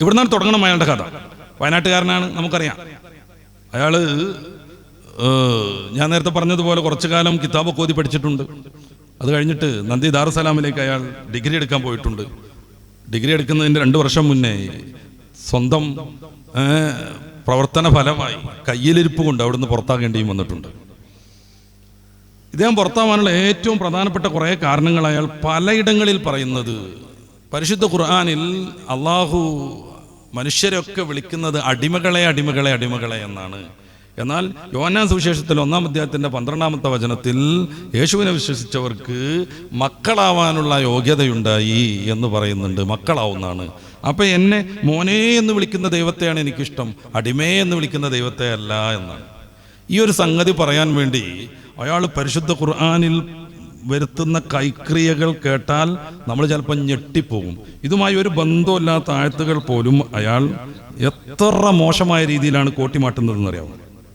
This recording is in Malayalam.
ഇവിടുന്നാണ് തുടങ്ങണം അയാളുടെ കഥ. വയനാട്ടുകാരനാണ് നമുക്കറിയാം. അയാൾ ഞാൻ നേരത്തെ പറഞ്ഞതുപോലെ കുറച്ചു കാലം കിതാബൊക്കെ ഓതി പഠിച്ചിട്ടുണ്ട്. അത് കഴിഞ്ഞിട്ട് നന്ദി ദാറുസലാമിലേക്ക് അയാൾ ഡിഗ്രി എടുക്കാൻ പോയിട്ടുണ്ട്. ഡിഗ്രി എടുക്കുന്നതിന്റെ രണ്ട് വർഷം മുന്നേ സ്വന്തം പ്രവർത്തന ഫലമായി കയ്യിലിരിപ്പ് കൊണ്ട് അവിടുന്ന് പുറത്താകേണ്ടിയും വന്നിട്ടുണ്ട്. ഇദ്ദേഹം പുറത്താവാനുള്ള ഏറ്റവും പ്രധാനപ്പെട്ട കുറേ കാരണങ്ങൾ അയാൾ പലയിടങ്ങളിൽ പറയുന്നത് പരിശുദ്ധ ഖുർആാനിൽ അള്ളാഹു മനുഷ്യരൊക്കെ വിളിക്കുന്നത് അടിമകളെ അടിമകളെ അടിമകളെ എന്നാണ്. എന്നാൽ യോനാ സുവിശേഷത്തിൽ ഒന്നാം അധ്യായത്തിന്റെ പന്ത്രണ്ടാമത്തെ വചനത്തിൽ യേശുവിനെ വിശ്വസിച്ചവർക്ക് മക്കളാവാനുള്ള യോഗ്യതയുണ്ടായി എന്ന് പറയുന്നുണ്ട്. മക്കളാവുന്നതാണ്. അപ്പൊ എന്നെ മോനെ എന്ന് വിളിക്കുന്ന ദൈവത്തെയാണ് എനിക്കിഷ്ടം അടിമേ എന്ന് വിളിക്കുന്ന ദൈവത്തെ അല്ല എന്നാണ്. ഈ ഒരു സംഗതി പറയാൻ വേണ്ടി അയാൾ പരിശുദ്ധ ഖുർആാനിൽ വരുത്തുന്ന കൈക്രിയകൾ കേട്ടാൽ നമ്മൾ ചിലപ്പോൾ ഞെട്ടിപ്പോകും. ഇതുമായി ഒരു ബന്ധമില്ലാത്ത ആഴത്തുകൾ പോലും അയാൾ എത്ര മോശമായ രീതിയിലാണ് കോട്ടിമാട്ടുന്നതെന്ന് അറിയാമോ